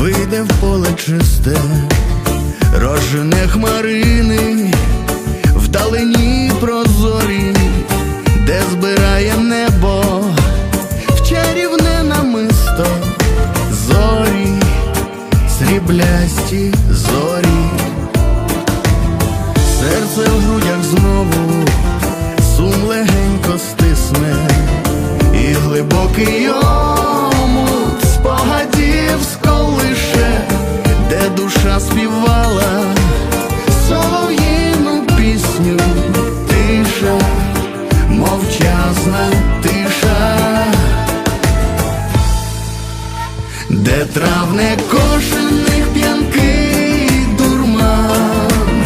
вийде в поле чисте, рожене хмарини, вдалині прозорі, де збирає небо, в чарівне намисто, зорі, сріблясті зорі, серце в груді. травне кошених п'янкий дурман,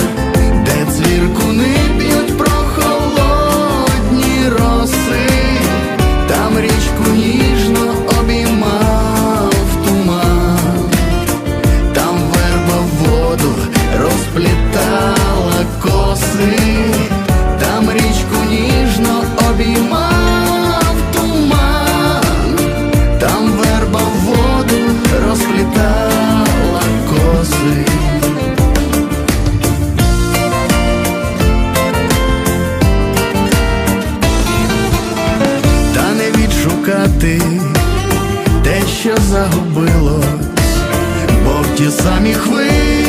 де цвіркуни б'ють прохолодні роси, там річку ніжно обіймав туман, там верба воду розплітала коси, там річку. Знайти те, що загубилось, бо в ті самі хвилі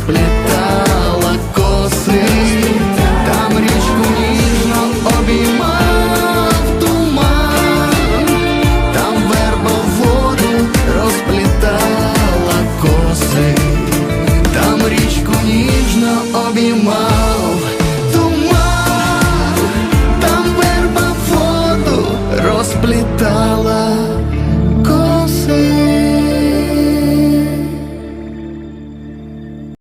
розплітала коси, там річку ніжно обіймав туман, там верба воду розплітала коси, там річку ніжно обіймав туман, там верба воду розплітала.